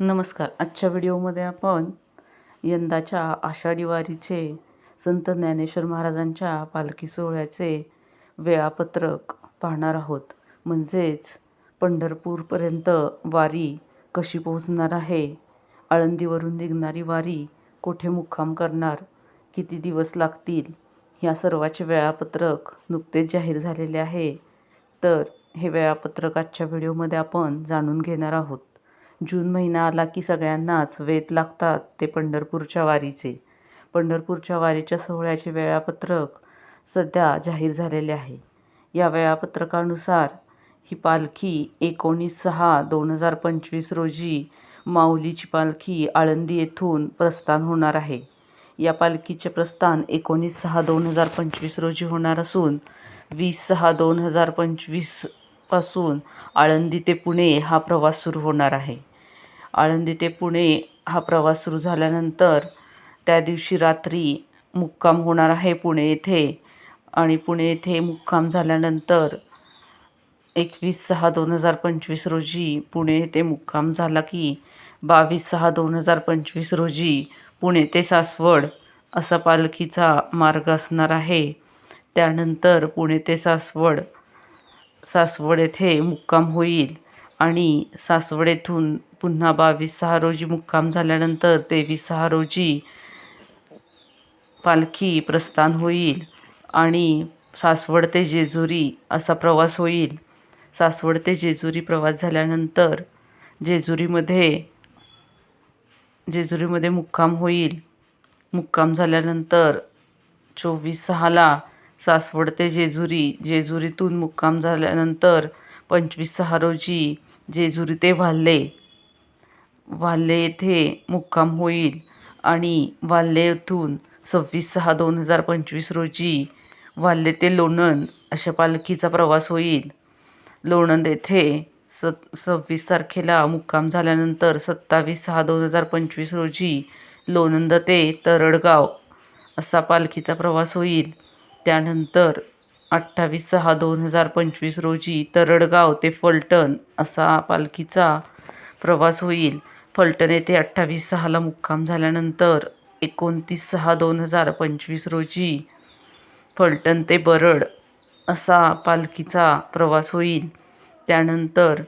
नमस्कार. आजच्या व्हिडिओमध्ये आपण यंदाच्या आषाढी वारीचे संत ज्ञानेश्वर महाराजांच्या पालखी सोहळ्याचे वेळापत्रक पाहणार आहोत. म्हणजेच पंढरपूरपर्यंत वारी कशी पोहोचणार आहे? आळंदीवरून निघणारी वारी कुठे मुक्काम करणार? किती दिवस लागतील? ह्या सर्वाचे वेळापत्रक नुकतेच जाहीर झालेले आहे. तर हे वेळापत्रक आजच्या व्हिडिओमध्ये आपण जाणून घेणार आहोत. जून महिना आला की सगळ्यांनाच वेध लागतात ते पंढरपूरच्या वारीचे. पंढरपूरच्या वारीच्या सोहळ्याचे वेळापत्रक सध्या जाहीर झालेले आहे. या वेळापत्रकानुसार ही पालखी एकोणीस सहा दोन हजार पंचवीस रोजी माऊलीची पालखी आळंदी येथून प्रस्थान होणार आहे. या पालखीचे प्रस्थान एकोणीस सहा दोन हजार पंचवीस रोजी होणार असून वीस सहा दोन हजार पंचवीस पासून आळंदी ते पुणे हा प्रवास सुरू होणार आहे. आळंदी ते पुणे हा प्रवास सुरू झाल्यानंतर त्या दिवशी रात्री मुक्काम होणार आहे पुणे येथे आणि पुणे येथे मुक्काम झाल्यानंतर एकवीस सहा दोन हजार पंचवीस रोजी पुणे येथे मुक्काम झाला की बावीस सहा दोन हजार पंचवीस रोजी पुणे ते सासवड असा पालखीचा मार्ग असणार आहे. त्यानंतर पुणे ते सासवड सासवड येथे मुक्काम होईल आणि सासवड येथून पुन्हा बावीस सहा रोजी मुक्काम झाल्यानंतर तेवीस सहा रोजी पालखी प्रस्थान होईल आणि सासवड ते जेजुरी असा प्रवास होईल. सासवड ते जेजुरी प्रवास झाल्यानंतर जेजुरीमध्ये जेजुरीमध्ये मुक्काम होईल. मुक्काम झाल्यानंतर चोवीस सहाला सासवड ते जेजुरी. जेजुरीतून मुक्काम झाल्यानंतर पंचवीस सहा रोजी जेजुरी ते वाल्हे. वाल्हे येथे मुक्काम होईल आणि वाल्हे येथून सव्वीस सहा दोन हजार पंचवीस रोजी वाल्हे ते लोणंद अशा पालखीचा प्रवास होईल. लोणंद येथे स सव्वीस तारखेला मुक्काम झाल्यानंतर सत्तावीस सहा दोन हजार पंचवीस रोजी लोणंद ते तरडगाव असा पालखीचा प्रवास होईल. त्यानंतर अठ्ठावीस सहा दोन हजार पंचवीस रोजी तरडगाव ते फलटण असा पालखीचा प्रवास होईल. फलटण येथे अठ्ठावीस सहाला मुक्काम झाल्यानंतर एकोणतीस सहा दोन हजार पंचवीस रोजी फलटण ते बरड असा पालखीचा प्रवास होईल. त्यानंतर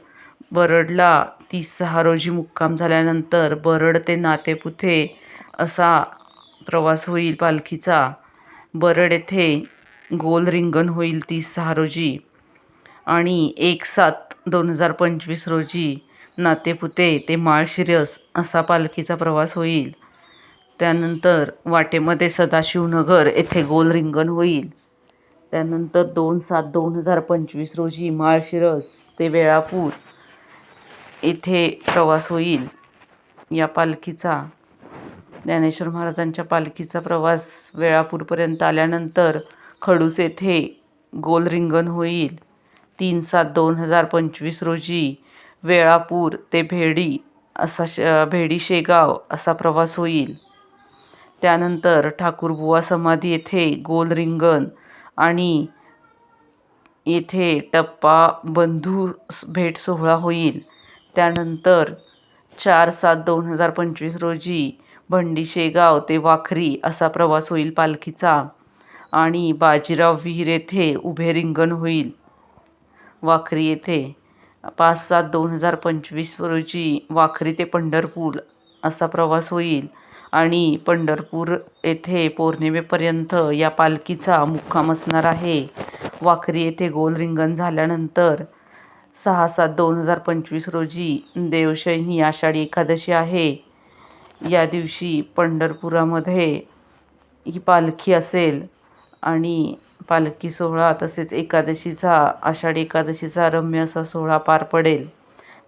बरडला तीस सहा रोजी मुक्काम झाल्यानंतर बरड ते नातेपुते असा प्रवास होईल पालखीचा. बरड येथे गोल रिंगण होईल तीस सहा रोजी. आणि एक सात दोन हजार पंचवीस रोजी नातेपुते ते माळशिरस असा पालखीचा प्रवास होईल. त्यानंतर वाटेमध्ये सदाशिवनगर येथे गोल रिंगण होईल. त्यानंतर दोन सात दोन हजार पंचवीस रोजी माळशिरस ते वेळापूर येथे प्रवास होईल. या पालखीचा ज्ञानेश्वर महाराजांच्या पालखीचा प्रवास वेळापूरपर्यंत आल्यानंतर खडूस येथे गोल रिंगण होईल. तीन सात दोन हजार पंचवीस रोजी वेळापूर ते भेडी असा श भेडी शेगाव असा प्रवास होईल. त्यानंतर ठाकूरबुवा समाधी येथे गोल रिंगण आणि येथे टप्पा बंधू भेट सोहळा होईल. त्यानंतर चार सात दोन हजार पंचवीस रोजी भंडी शेगाव ते वाखरी असा प्रवास होईल पालखीचा. आणि बाजीराव विहीर येथे उभे रिंगण होईल. वाखरी येथे पाच सात दोन हजार पंचवीस रोजी वाखरी ते पंढरपूर असा प्रवास होईल. आणि पंढरपूर येथे पौर्णिमेपर्यंत या पालखीचा मुक्काम असणार आहे. वाखरी येथे गोल रिंगण झाल्यानंतर सहा सात दोन हजार पंचवीस रोजी देवशयनी आषाढी एकादशी आहे. या दिवशी पंढरपुरामध्ये ही पालखी असेल आणि पालखी सोहळा तसेच एकादशीचा आषाढी एकादशीचा रम्य असा सोहळा पार पडेल.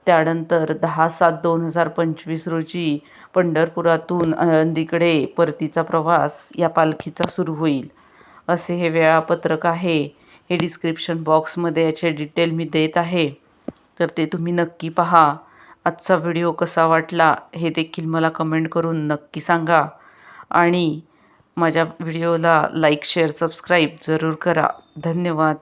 त्यानंतर दहा सात दोन हजार पंचवीस रोजी पंढरपुरातून आळंदीकडे परतीचा प्रवास या पालखीचा सुरू होईल. असे हे वेळापत्रक आहे. हे डिस्क्रिप्शन बॉक्समध्ये याचे डिटेल मी देत आहे. तर ते तुम्ही नक्की पहा. आजचा व्हिडिओ कसा वाटला हे देखील मला कमेंट करून नक्की सांगा. आणि माझ्या व्हिडिओला लाईक शेअर सबस्क्राईब जरूर करा. धन्यवाद.